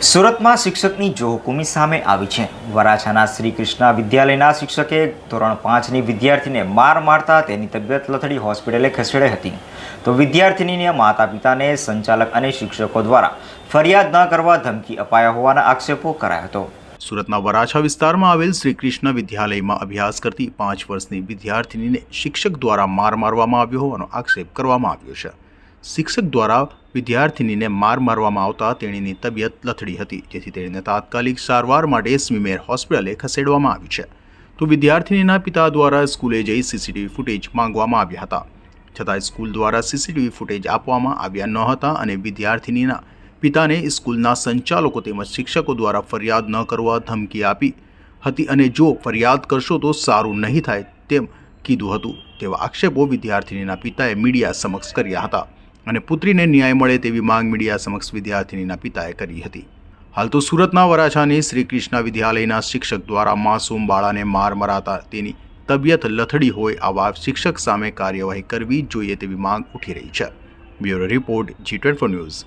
સુરતમાં શિક્ષકની જોહુકુમી સામે આવી છે. વરાછાના શ્રી કૃષ્ણ વિદ્યાલયના શિક્ષકે ધોરણ પાંચની વિદ્યાર્થીને માર મારતા તેની તબિયત લથડી હોસ્પિટલે ખસેડાઈ હતી. તો વિદ્યાર્થીનીને માતા પિતાને સંચાલક અને શિક્ષકો દ્વારા ફરિયાદ ન કરવા ધમકી અપાયા હોવાના આક્ષેપો કરાયો હતો. સુરતના વરાછા વિસ્તારમાં આવેલ શ્રી કૃષ્ણ વિદ્યાલયમાં અભ્યાસ કરતી પાંચ વર્ષની વિદ્યાર્થિનીને શિક્ષક દ્વારા માર મારવામાં આવ્યો હોવાનો આક્ષેપ કરવામાં આવ્યો છે. શિક્ષક દ્વારા વિદ્યાર્થિનીને માર મારવામાં આવતા તેણીની તબિયત લથડી હતી, જેથી તેણીને તાત્કાલિક સારવાર માટે સ્મીમેર હોસ્પિટલે ખસેડવામાં આવી છે. તો વિદ્યાર્થિનીના પિતા દ્વારા સ્કૂલે જઈ સીસીટીવી ફૂટેજ માંગવામાં આવ્યા હતા. છતાં સ્કૂલ દ્વારા સીસીટીવી ફૂટેજ આપવામાં આવ્યા ન હતા અને વિદ્યાર્થિનીના પિતાને સ્કૂલના સંચાલકો તેમજ શિક્ષકો દ્વારા ફરિયાદ ન કરવા ધમકી આપી હતી અને જો ફરિયાદ કરશો તો સારું નહીં થાય તેમ કીધું હતું, તેવા આક્ષેપો વિદ્યાર્થિનીના પિતાએ મીડિયા સમક્ષ કર્યા હતા. અને પુત્રીને ન્યાય મળે તેવી માંગ મીડિયા સમક્ષ વિદ્યાર્થિનીના પિતાએ કરી હતી. હાલ તો સુરતના વરાછાની શ્રી કૃષ્ણ વિદ્યાલયના શિક્ષક દ્વારા માસૂમ બાળાને માર મરાતા તેની તબિયત લથડી હોય આવા શિક્ષક સામે કાર્યવાહી કરવી જોઈએ તેવી માંગ ઉઠી રહી છે. Bureau report G twenty news.